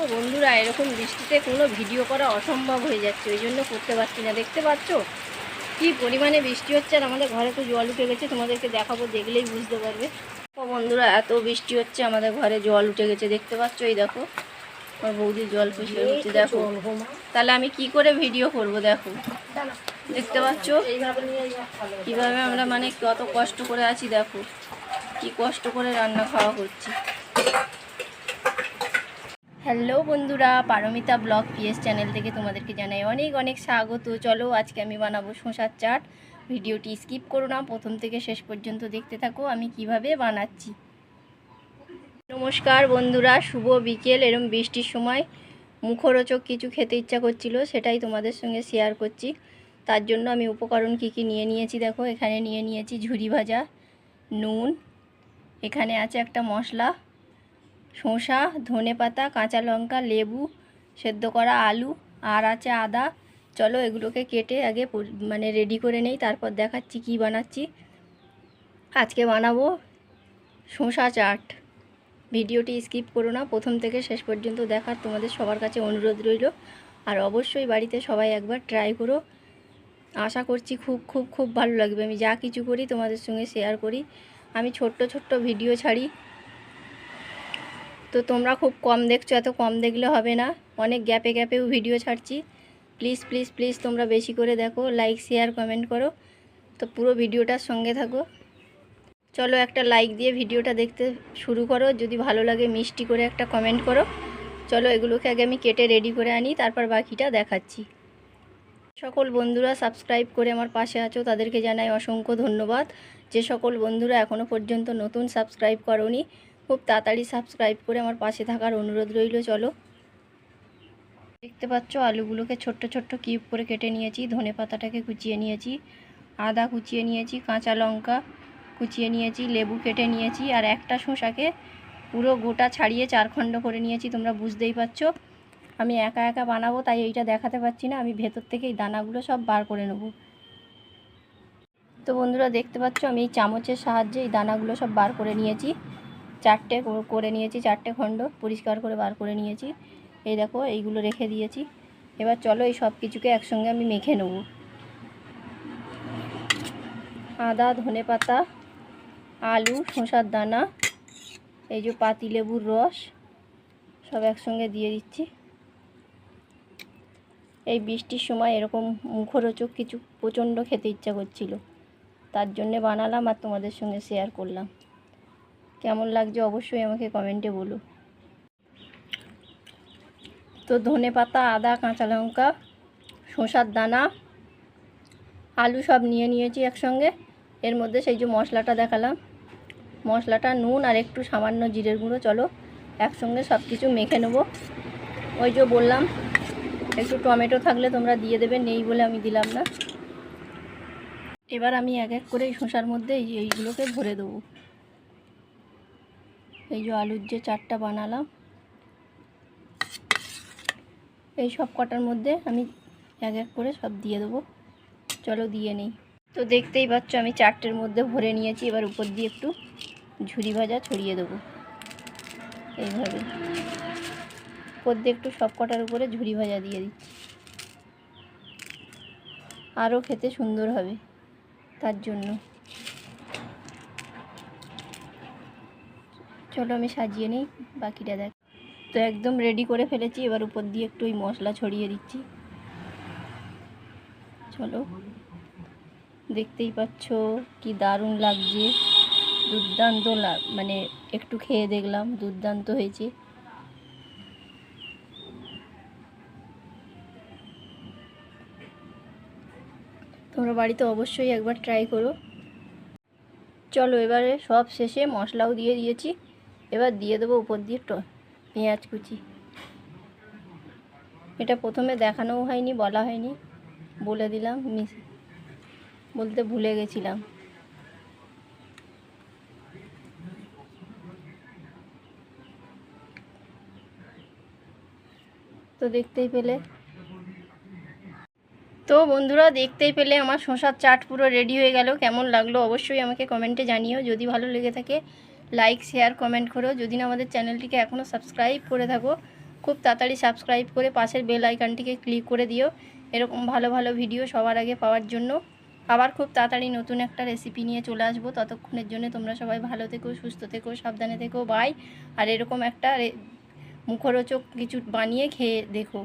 ও বন্ধুরা এরকম বৃষ্টিতে কোনো ভিডিও করা অসম্ভব হয়ে যাচ্ছে ওই জন্য করতে পারছি না। দেখতে পাচ্ছ? কি পরিমাণে বৃষ্টি হচ্ছে আর আমাদের ঘরে তো জল উঠে গেছে তোমাদেরকে দেখাবো দেখলেই বুঝতে পারবে। বন্ধুরা এত বৃষ্টি হচ্ছে আমাদের ঘরে জল উঠে গেছে দেখতে পাচ্ছ? এই দেখো আমার বৌদির জল পরিষ্কার হচ্ছে দেখো। তাহলে আমি কি করে ভিডিও করব দেখো? দেখতে পাচ্ছ? কীভাবে আমরা মানে কত কষ্ট করে আছি দেখো। কি কষ্ট করে রান্না খাওয়া করছি। হ্যালো বন্ধুরা, পারমিতা ব্লগ পিএস চ্যানেল থেকে তোমাদেরকে জানাই অনেক অনেক স্বাগত। চলো আজকে আমি বানাবো শসার চাট। ভিডিওটি স্কিপ করো না, প্রথম থেকে শেষ পর্যন্ত দেখতে থাকো আমি কীভাবে বানাচ্ছি। নমস্কার বন্ধুরা, শুভ বিকেল। এরম বৃষ্টির সময় মুখরোচক কিছু খেতে ইচ্ছা করছিল, সেটাই তোমাদের সঙ্গে শেয়ার করছি। তার জন্য আমি উপকরণ কি কি নিয়ে নিয়েছি দেখো, এখানে নিয়ে নিয়েছি ঝুরি ভাজা, নুন, এখানে আছে একটা মশলা শসা, ধনে পাতা, কাঁচা লঙ্কা, লেবু, সেদ্ধ করা আলু, আর আছে আদা। চলো এগুলোকে কেটে আগে মানে রেডি করে নেই, তারপর দেখাচ্ছি কি বানাচ্ছি। আজকে বানাবো শসা চাট। ভিডিওটি স্কিপ করো না, প্রথম থেকে শেষ পর্যন্ত দেখার তোমাদের সবার কাছে অনুরোধ রইল। আর অবশ্যই বাড়িতে সবাই একবার ট্রাই করো। আশা করছি খুব খুব খুব ভালো লাগবে। আমি যা কিছু করি তোমাদের সঙ্গে শেয়ার করি। আমি ছোট্ট ছোট্ট ভিডিও ছাড়ি। তো তোমরা খুব কম দেখছ, এত কম দেখলে হবে না। অনেক গ্যাপে গ্যাপেও ভিডিও ছাড়ছি। প্লিজ প্লিজ প্লিজ তোমরা বেশি করে দেখো লাইক শেয়ার কমেন্ট করো। তো পুরো ভিডিওটার সঙ্গে থাকো। চলো একটা লাইক দিয়ে ভিডিওটা দেখতে শুরু করো। যদি ভালো লাগে মিষ্টি করে একটা কমেন্ট করো। চলো এগুলোকে আগে আমি কেটে রেডি করে আনি, তারপর বাকিটা দেখাচ্ছি। সকল বন্ধুরা সাবস্ক্রাইব করে আমার পাশে আছো, তাদেরকে জানাই অসংখ্য ধন্যবাদ। যে সকল বন্ধুরা এখনও পর্যন্ত নতুন সাবস্ক্রাইব করনি খুব তাড়াতাড়ি সাবস্ক্রাইব করে আমার পাশে থাকার অনুরোধ রইল, চলো। দেখতে পাচ্ছ, আলুগুলোকে ছোট্ট ছোট্ট কিউব করে কেটে নিয়েছি, ধনে পাতাটাকে কুচিয়ে নিয়েছি, আদা কুচিয়ে নিয়েছি, কাঁচা লঙ্কা কুচিয়ে নিয়েছি, লেবু কেটে নিয়েছি, আর একটা শসাকে পুরো গোটা ছাড়িয়ে চার খণ্ড করে নিয়েছি, তোমরা বুঝতেই পারছ। আমি একা একা বানাবো, তাই এইটা দেখাতে পাচ্ছি না, আমি ভেতর থেকে এই দানাগুলো সব বার করে নেব। তো বন্ধুরা, দেখতে পাচ্ছ, আমি এই চামচের সাহায্যে এই দানাগুলো সব বার করে নিয়েছি। চারটে করে নিয়েছি, চারটে খণ্ড পরিষ্কার করে বার করে নিয়েছি। এই দেখো, এইগুলো রেখে দিয়েছি। এবার চলো এই সব কিছুকে একসঙ্গে আমি মেখে নেব। আদা, ধনে পাতা, আলু, শসার দানা, এই যে পাতি লেবুর রস, সব একসঙ্গে দিয়ে দিচ্ছি। এই বৃষ্টির সময় এরকম মুখরোচক কিছু প্রচণ্ড খেতে ইচ্ছা করছিল। তার জন্যে বানালাম আর তোমাদের সঙ্গে শেয়ার করলাম। কেমন লাগছে অবশ্যই আমাকে কমেন্টে বলো। তো ধনে পাতা, আদা, কাঁচা লঙ্কা, শসার দানা, আলু সব নিয়ে নিয়েছি একসঙ্গে। এর মধ্যে সেই যে মশলাটা দেখালাম, মশলাটা, নুন আর একটু সামান্য জিরের গুঁড়ো, চলো একসঙ্গে সব কিছু মেখে নেব। ওই যে বললাম, একটু টমেটো থাকলে তোমরা দিয়ে দেবে, নেই বলে আমি দিলাম না। এবার আমি এক এক করে শসার মধ্যে এইগুলোকে ভরে দেবো। এই যে আলুর যে চারটা বানালাম, এই সব কটার মধ্যে আমি এক এক করে সব দিয়ে দেবো। চলো দিয়ে নেই। তো দেখতেই পাচ্ছ আমি চারটের মধ্যে ভরে নিয়েছি, এবার উপর দিয়ে একটু ঝুরি ভাজা ছড়িয়ে দেবো। এইভাবে। উপর দিয়ে একটু সব কটার উপরে ঝুরি ভাজা দিয়ে দিচ্ছি। আরও খেতে সুন্দর হবে, তার জন্য। চলো আমি সাজিয়ে নিই, বাকিটা দেখ। তো একদম রেডি করে ফেলেছি, এবার উপর দিয়ে একটু ওই মশলা ছড়িয়ে দিচ্ছি। চলো, দেখতেই পাচ্ছ কি দারুণ লাগছে। দুর্দান্ত মানে একটু খেয়ে দেখলাম, দুর্দান্ত হয়েছে। তোমরা বাড়িতে অবশ্যই একবার ট্রাই করো। চলো এবারে সব শেষে মশলাও দিয়ে দিয়েছি। এবার দিয়ে দেবো উপর দিয়ে ট, পেঁয়াজ কুচি। এটা প্রথমে দেখানোও হয়নি, বলা হয়নি। বলে দিলাম, মিস বলতে ভুলে গেছিলাম। তো দেখতেই পেলে। তো বন্ধুরা, দেখতেই পেলে আমার শসার চাট পুরো রেডি হয়ে গেল। কেমন লাগল অবশ্যই আমাকে কমেন্টে জানিও। যদি ভালো লেগে থাকে লাইক শেয়ার কমেন্ট করো। যদি না আমাদের চ্যানেলটিকে এখনও সাবস্ক্রাইব করে থাকো, খুব তাড়াতাড়ি সাবস্ক্রাইব করে পাশের বেল আইকনটিকে ক্লিক করে দিও। এরকম ভালো ভালো ভিডিও সবার আগে পাওয়ার জন্য। আবার খুব তাড়াতাড়ি নতুন একটা রেসিপি নিয়ে চলে আসব। ততক্ষণের জন্য তোমরা সবাই ভালো থেকো, সুস্থ থেকো, সাবধানে থেকো বাই আর এরকম একটা মুখরোচক কিছু বানিয়ে খেয়ে দেখো।